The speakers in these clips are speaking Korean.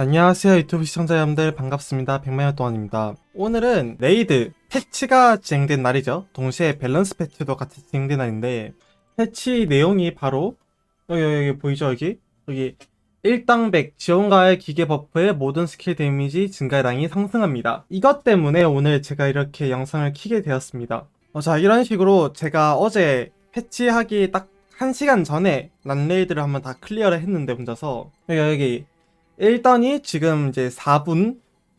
안녕하세요 유튜브 시청자 여러분들. 반갑습니다. 백만여 동안입니다. 오늘은 레이드 패치가 진행된 날이죠. 동시에 밸런스 패치도 같이 진행된 날인데 패치 내용이 바로 여기 여기, 여기 보이죠 여기? 여기 1당백 지원가의 기계 버프의 모든 스킬 데미지 증가량이 상승합니다. 이것 때문에 오늘 제가 이렇게 영상을 키게 되었습니다. 어, 자 이런 식으로 제가 어제 패치하기 딱 1시간 전에 란레이드를 한번 다 클리어를 했는데 혼자서. 여기 여기 1던이 지금 이제 4분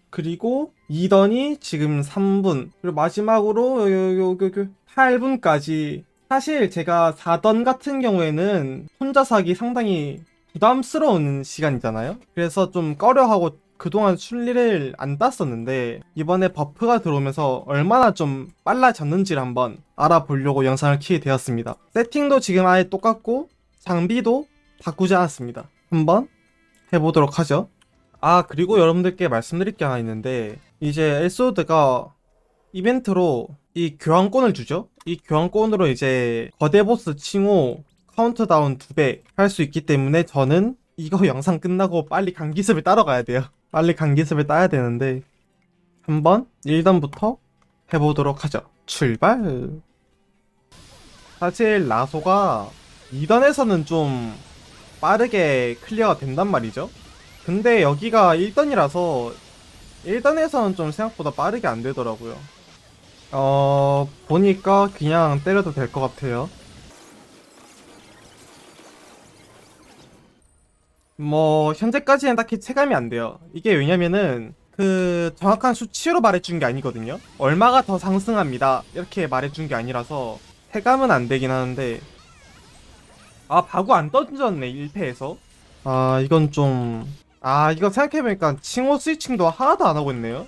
그리고 2던이 지금 3분. 그리고 마지막으로 여기 여기 여기 8분까지. 사실 제가 4던 같은 경우에는 혼자서 하기 상당히 부담스러운 시간이잖아요. 그래서 좀 꺼려하고 그동안 순리를 안 땄었는데 이번에 버프가 들어오면서 얼마나 좀 빨라졌는지를 한번 알아보려고 영상을 키게 되었습니다. 세팅도 지금 아예 똑같고 장비도 바꾸지 않았습니다. 한번 해보도록 하죠. 아, 그리고 여러분들께 말씀드릴 게 하나 있는데, 이제 엘소드가 이벤트로 이 교환권을 주죠? 이 교환권으로 이제 거대 보스 칭호 카운트다운 2배 할 수 있기 때문에 저는 이거 영상 끝나고 빨리 강기습을 따러 가야 돼요. 빨리 강기습을 따야 되는데, 한번 1단부터 해보도록 하죠. 출발! 사실 라소가 2단에서는 좀 빠르게 클리어가 된단 말이죠. 근데 여기가 1단이라서 1단에서는 좀 생각보다 빠르게 안 되더라고요. 어, 보니까 그냥 때려도 될 것 같아요. 뭐, 현재까지는 딱히 체감이 안 돼요. 이게 왜냐면은, 그, 정확한 수치로 말해준 게 아니거든요. 얼마가 더 상승합니다. 이렇게 말해준 게 아니라서, 체감은 안 되긴 하는데, 아, 바구 안 던졌네, 1패에서. 아, 이건 좀. 아, 이거 생각해보니까 칭호 스위칭도 하나도 안 하고 있네요.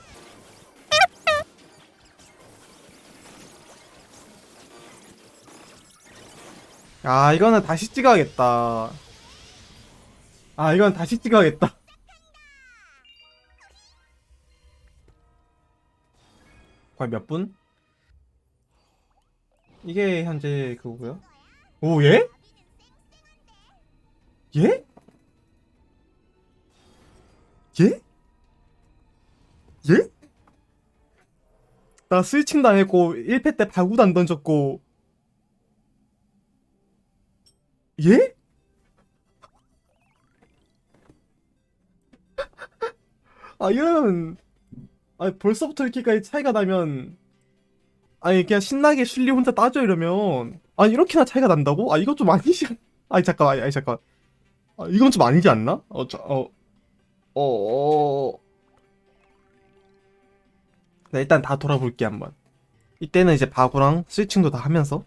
아, 이거는 다시 찍어야겠다. 아, 이건 다시 찍어야겠다. 과연 몇 분? 이게 현재 그거고요. 오, 예? 예? 예? 예? 나 스위칭 당했고 1패 때 발구도 안 던졌고 예? 아 이러면 아니 벌써부터 이렇게까지 차이가 나면 아니 그냥 신나게 슐리 혼자 따져 이러면 아니 이렇게나 차이가 난다고? 아 이거 좀 아니지 않- 아니 잠깐 아니, 아니 잠깐 아, 이건 좀 아니지 않나? 어, 저, 어, 어, 어. 네, 일단 다 돌아볼게 한번. 이때는 이제 바구랑 스위칭도 다 하면서.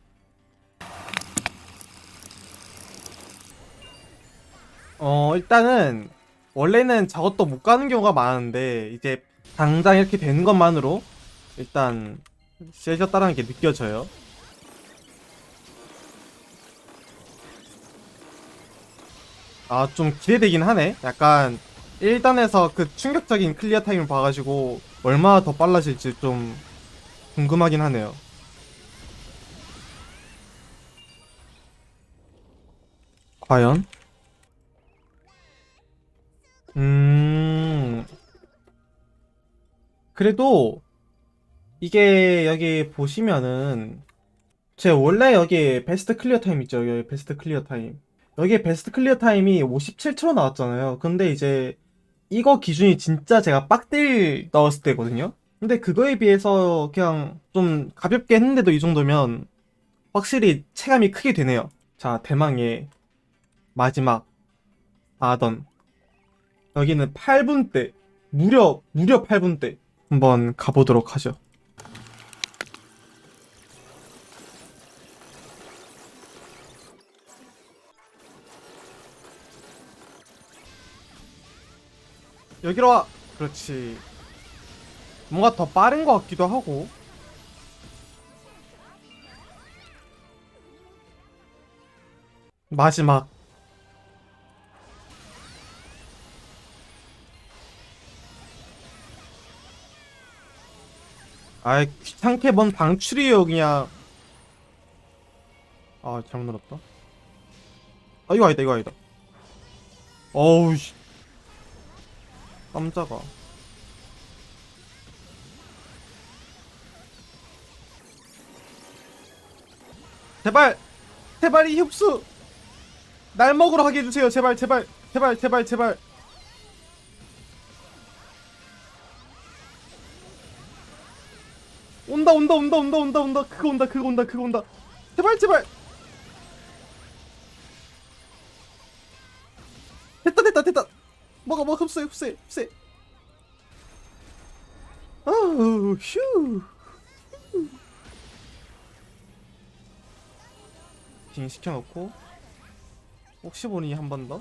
어, 일단은 원래는 저것도 못 가는 경우가 많은데 이제 당장 이렇게 되는 것만으로 일단 세졌다라는 게 느껴져요. 아, 좀 기대되긴 하네. 약간 1단에서 그 충격적인 클리어 타임을 봐가지고 얼마나 더 빨라질지 좀 궁금하긴 하네요. 과연? 음. 그래도 이게 여기 보시면은 제 원래 여기 베스트 클리어 타임 있죠. 여기 베스트 클리어 타임. 여기에 베스트 클리어 타임이 57초 나왔잖아요. 근데 이제 이거 기준이 진짜 제가 빡딜 넣었을 때거든요. 근데 그거에 비해서 그냥 좀 가볍게 했는데도 이 정도면 확실히 체감이 크게 되네요. 자, 대망의 마지막 4던. 여기는 8분대. 무려, 무려 8분대. 한번 가보도록 하죠. 여기로 와. 그렇지. 뭔가 더 빠른 것 같기도 하고. 마지막. 아이, 귀찮게 뭔 방출이에요, 그냥. 아, 잘못 눌렀다. 아, 이거 아니다, 이거 아니다. 어우, 씨. 깜짝아. 제발! 제발 이 흡수! 날 먹으러 가게 해주세요. 제발, 제발, 제발, 제발, 제발. 온다, 온다, 온다, 온다, 온다, 온다. 그거 온다, 그거 온다, 그거 온다. 제발, 제발. 됐다, 됐다, 됐다. 먹어, 먹어, 흡수해, 흡수해, 흡수해. 아우, 휴. 빙 시켜놓고 혹시 보니 한 번 더?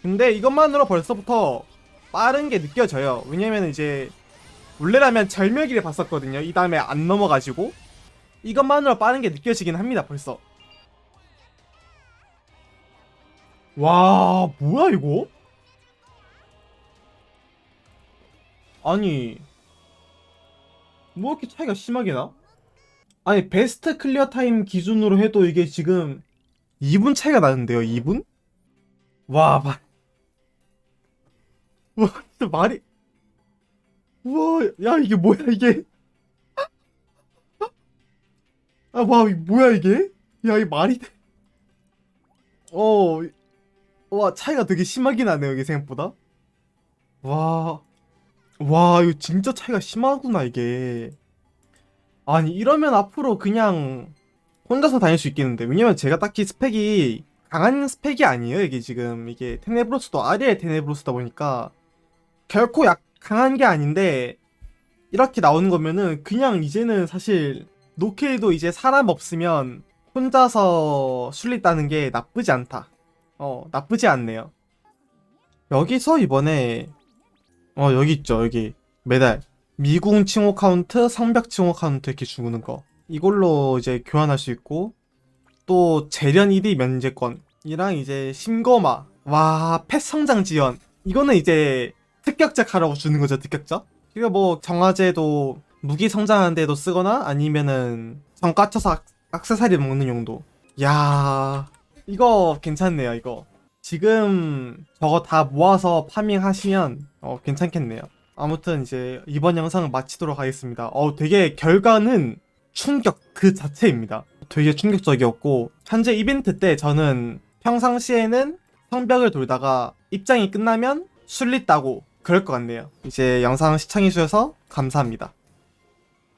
근데 이것만으로 벌써부터 빠른 게 느껴져요. 왜냐면 이제 원래라면 절멸기를 봤었거든요. 이 다음에 안 넘어가지고 이것만으로 빠른 게 느껴지긴 합니다. 벌써. 와 뭐야 이거? 아니 뭐 이렇게 차이가 심하게 나? 아니 베스트 클리어 타임 기준으로 해도 이게 지금 2분 차이가 나는데요 2분? 와 마... 와 진짜 말이 우와 야 이게 뭐야 이게? 아와 뭐야 이게? 야 이 말이 돼. 어, 와 차이가 되게 심하게 나네요 이게 생각보다. 와 와, 이거 진짜 차이가 심하구나, 이게. 아니, 이러면 앞으로 그냥 혼자서 다닐 수 있겠는데. 왜냐면 제가 딱히 스펙이 강한 스펙이 아니에요, 이게 지금. 이게 테네브로스도 아리엘 테네브로스다 보니까 결코 약 강한 게 아닌데 이렇게 나오는 거면은 그냥 이제는 사실 노케이도 이제 사람 없으면 혼자서 술리 따는 게 나쁘지 않다. 어, 나쁘지 않네요. 여기서 이번에 어 여기 있죠. 여기 매달 미궁 칭호 카운트 성벽 칭호 카운트 이렇게 주는 거. 이걸로 이제 교환할 수 있고 또 재련 1위 면제권이랑 이제 심거마 와 펫 성장 지연. 이거는 이제 특격작 하라고 주는 거죠 특격작 그리고 뭐 정화제도 무기 성장하는 데도 쓰거나 아니면은 정 까쳐서 악, 악세사리 먹는 용도. 야 이거 괜찮네요 이거 지금 저거 다 모아서 파밍 하시면 어, 괜찮겠네요. 아무튼 이제 이번 영상은 마치도록 하겠습니다. 어, 되게 결과는 충격 그 자체입니다. 되게 충격적이었고 현재 이벤트 때 저는 평상시에는 성벽을 돌다가 입장이 끝나면 술리 따고 그럴 것 같네요. 이제 영상 시청해주셔서 감사합니다.